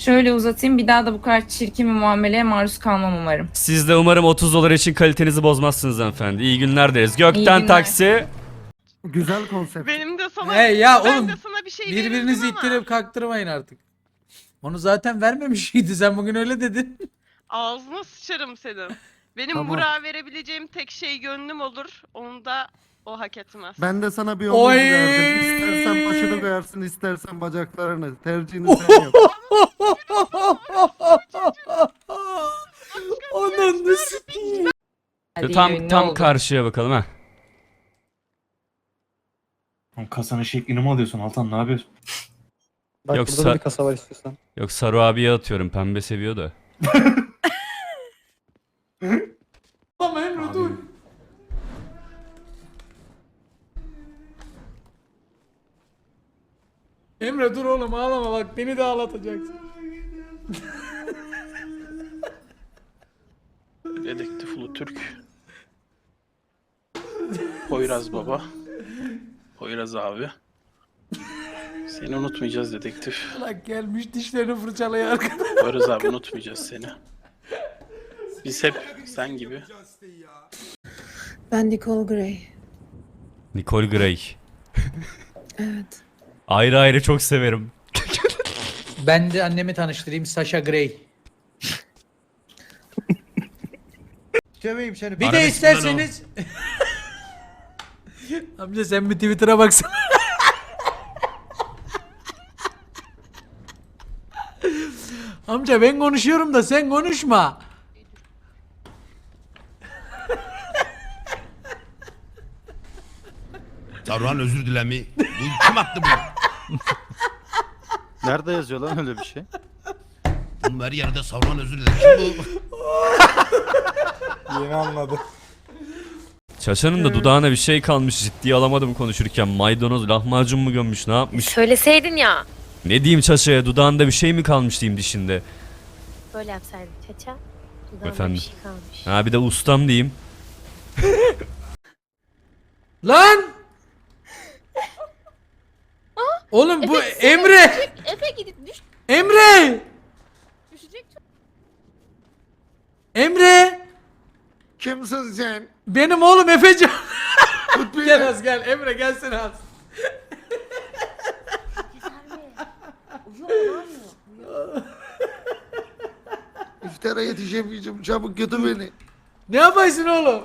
Şöyle uzatayım bir daha da bu kadar çirkin bir muameleye maruz kalmam umarım. Siz de umarım 30 dolar için kalitenizi bozmazsınız hanımefendi. İyi günler deriz. Gökten günler. taksi. Güzel konsept. Benim de sana Hey ya ben oğlum de sana bir şey birbirinizi verirdim ama ittirip kaktırmayın artık. Onu zaten vermemiş miydi sen bugün öyle dedin. Ağzına sıçarım senin. Benim Tamam. Burak'a verebileceğim tek şey gönlüm olur. Onu da o hak etmez. Ben de sana bir Oy! omuz verdim. İstersen başını koyarsın, istersen bacaklarını. Tercihini sen yap. Ananı sikeyim. Hadi tam yayın, ne tam oldu? karşıya bakalım ha. Oğlum Kasanın şeklini mi alıyorsun Altan ne yapıyorsun? Bak Yok, burada da bir kasa var istiyorsan. Yok Saru abiye atıyorum. Pembe seviyor da. Ama Emre dur. Emre dur oğlum ağlama bak beni de ağlatacaksın. Dedektif Ulu Türk. Poyraz Baba. Poyraz abi. Seni unutmayacağız dedektif. Bak gelmiş dişlerini fırçalıyor arkada. Poyraz abi unutmayacağız seni. Biz hep sen gibi. Ben Nicole Gray. Nicole Gray. Evet. Ayrı ayrı çok severim. Ben de annemi tanıştırayım Sasha Grey. Söveyim seni. Bir de isterseniz... Amca sen bir Twitter'a baksana. Amca ben konuşuyorum da sen konuşma. Saruhan özür dilemi. Bu kim attı bunu? Nerede yazıyor lan öyle bir şey? Bunun her yerde Saruhan özür dilemi. Kim bu? Yeni anladım. Çaçanın da dudağına bir şey kalmış ciddiye alamadım konuşurken. Maydanoz lahmacun mu gömmüş ne yapmış? Söyleseydin ya. Ne diyeyim Çaça'ya dudağında bir şey mi kalmış diyeyim dişinde. Böyle yapsaydın çaça. Dudağında Efendim? bir şey kalmış. Ha bir de ustam diyeyim. Lan! Oğlum bu Emre! Efe gidip düş, Emre! düşecek. Emre! Kimsin sen? Benim oğlum Efecan. Tut beni. gel az gel Emre gelsene az. İftara yetişemeyeceğim. Çabuk götür beni. Ne yapaysın oğlum?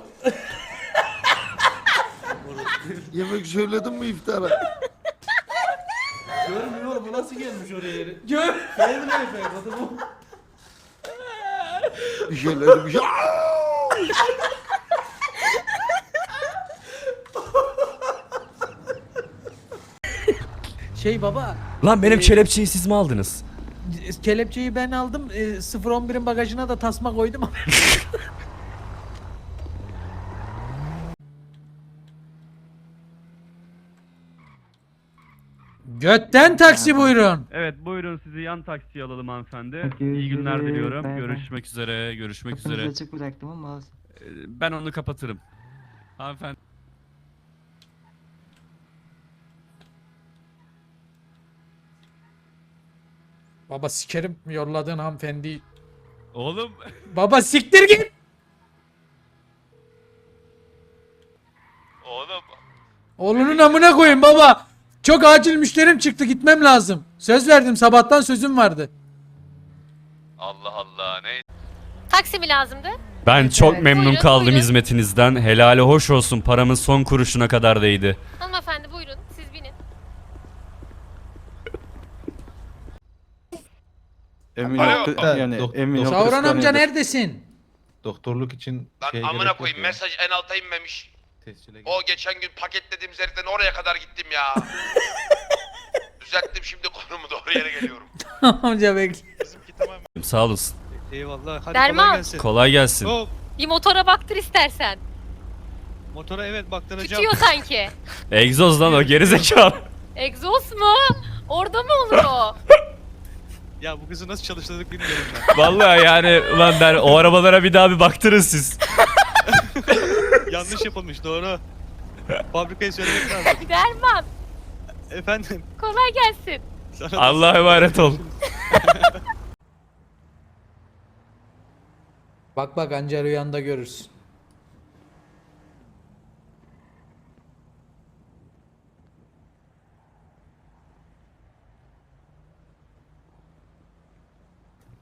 Yemek söyledin mi iftara? Nasıl gelmiş oraya yeri? Gör. Mi Efe? Adı bu. Bir şeyler bir şey. Şey baba, Lan benim kelepçeyi siz mi aldınız? kelepçeyi ben aldım. E, 011'in bagajına da tasma koydum. Götten taksi buyurun. Evet buyurun sizi yan taksiye alalım hanımefendi. Peki, İyi günler görüşürüz. diliyorum. Bay bay. Görüşmek üzere. Görüşmek üzere. açık bıraktım ama Ee, Ben onu kapatırım. Hanımefendi. Baba sikerim yolladığın hanımefendi. Oğlum. Baba siktir git. Oğlum. Oğlunun amına koyun baba. Çok acil müşterim çıktı gitmem lazım. Söz verdim sabahtan sözüm vardı. Allah Allah ne? Taksi mi lazımdı? Ben çok Evet. memnun Buyurun, kaldım buyurun. hizmetinizden. Helali hoş olsun. Paramın son kuruşuna kadar değdi. Hanımefendi buyurun siz binin. Emin Alo. ol yani emin ol. Savran amca neredesin? Doktorluk için Lan şeye amına gerek koyayım mesaj en alta inmemiş. Tescile O geçen gün paketlediğimiz heriften oraya kadar gittim ya. Düzelttim şimdi konumu doğru yere geliyorum. amca bekle. Sağ olasın. Eyvallah. Hadi Derman. kolay gelsin. Kolay gelsin. Hop. Bir motora baktır istersen. Motora evet baktıracağım. Tutuyor sanki. Egzoz lan o gerizekalı. Egzoz mu? Orada mı olur o? Ya bu kızı nasıl çalıştırdık bilmiyorum ben. Vallahi yani ulan ben o arabalara bir daha bir baktırın siz. Yanlış yapılmış doğru. Fabrikaya söylemek lazım. Derman Efendim. kolay gelsin. sana da- Allah'a emanet ol. Bak bak anca rüyanda görürsün.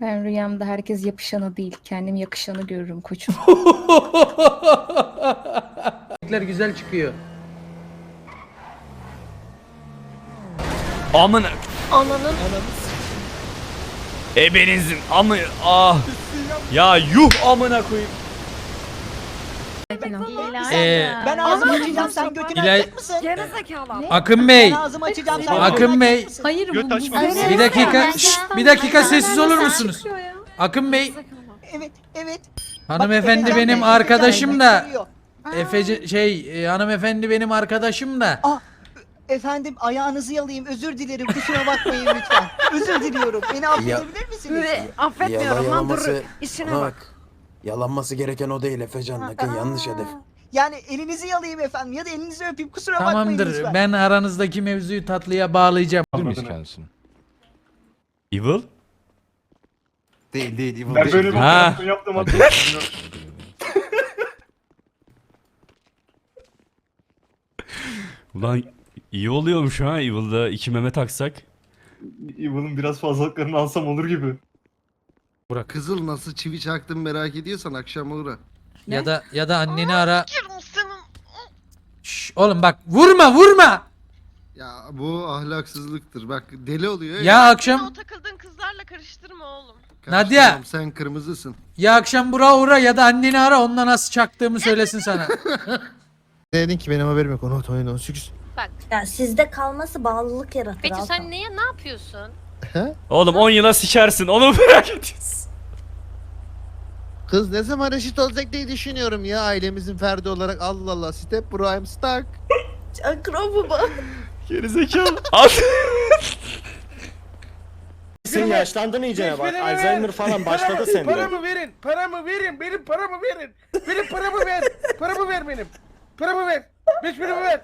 Ben rüyamda herkes yapışanı değil, kendim yakışanı görürüm koçum. Renkler güzel çıkıyor. Amına Ananın ebenizin amı ah. Ya yuh amına koyayım. Ee, Ben ağzımı açacağım sen götünü İlay- açacak mısın? Akın Bey, Ben ağzımı açacağım sen Akın Bey, Hayır bu bir dakika, şşt, bir dakika sessiz olur musunuz? Akın Bey, Evet evet. hanımefendi benim Bey, arkadaşım da, Bey geliyor. Efeci şey, e, hanımefendi benim arkadaşım da. Efendim ayağınızı yalayayım özür dilerim kusura bakmayın lütfen. Özür diliyorum. Beni affedebilir misiniz? Affetmiyorum lan dur. İşine bak. Yalanması gereken o değil Efecan. Bakın yanlış hedef. Yani elinizi yalayayım efendim ya da elinizi öpeyim kusura bakmayın Tamamdır, lütfen. ben aranızdaki mevzuyu tatlıya bağlayacağım. Evil? değil değil. Evil Ben değil. böyle bir Ha. operasyon yaptım hatırlamıyorum. Ulan iyi oluyormuş ha Evil'da iki meme taksak. Evil'ın biraz fazlalıklarını alsam olur gibi. Kızıl nasıl çivi çaktın merak ediyorsan akşam uğra. Ya da ya da anneni ara. Şş, oğlum bak vurma vurma. Ya bu ahlaksızlıktır. Bak deli oluyor ya. Ya akşam o takıldığın kızlarla karıştırma oğlum. Nadia. Karıştırmam, Sen kırmızısın. ya akşam bura uğra ya da anneni ara onunla nasıl çaktığımı söylesin sana. Ne dedin ki benim haberim yok. Onu oyunu süküs. bak. Ya sizde kalması bağlılık yaratır. Peki sen neye ne yapıyorsun? Oğlum 10 yıla sikersin onu merak ediyorsun. Kız ne zaman eşit olacak diye düşünüyorum ya ailemizin ferdi olarak. Allah Allah. Step bro I'm stuck. Akro baba. Gerizekalı. Al. Sen yaşlandın iyice bak. Alzheimer falan başladı sende. Paramı verin. Paramı verin. Benim paramı verin. Benim paramı ver. Paramı ver benim. Paramı ver. Beş paramı ver.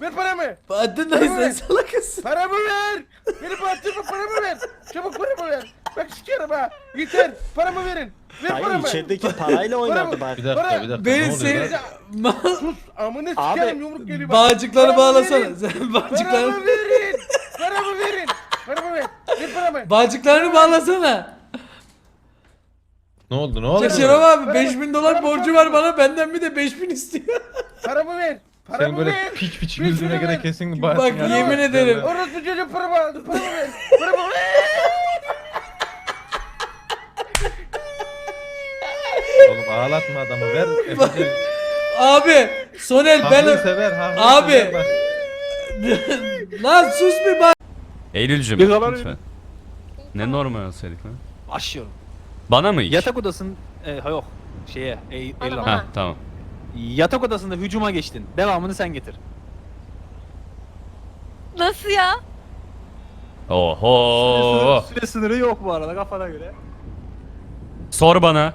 Ver paramı. Bahattin dayı sen salakısın. Paramı ver. Benim bahtımı paramı ver. Çabuk paramı ver. Bak sikerim ha. Yeter. Paramı verin. Ver Hayır paramı. içerideki parayla oynadı bak. Bir dakika bir dakika. Beni seni... Ma- Sus. Amına Abi, sikerim yumruk geliyor bak. bağcıkları Paramı bağlasana. verin. Sen bağcıkları... Paramı verin. Paramı verin. Paramı ver. Ver paramı. Bağcıklarını bağlasana. Ne oldu ne oldu? Şeref abi 5000 dolar borcu var bana benden bir de 5000 istiyor. Paramı ver. Paramı ver. piç piç güldüğüne göre kesin Bak yemin ederim. Orospu çocuğu paramı aldı. Paramı ver. Paramı ver. Oğlum ağlatma adamı ver. Abi Soner ben... sever. Abi. Lan sus bir bak. Eylülcüm lütfen. Ne normal söyledik lan? Başlıyorum. Bana mı iş? Yatak odasının... E, ha yok. Şeye. E, Bana. Ha tamam. Yatak odasında hücuma geçtin. Devamını sen getir. Nasıl ya? Oho. Süre sınırı yok bu arada kafana göre. Sor bana.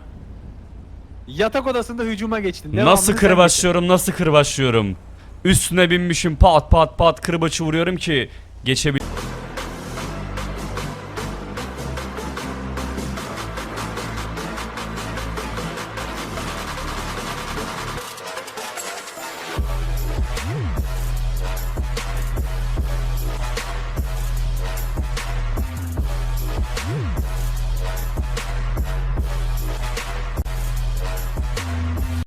Yatak odasında hücuma geçtin. Devamını Nasıl sen kırbaçlıyorum nasıl kırbaçlıyorum. Üstüne binmişim pat pat pat kırbaçı vuruyorum ki geçebil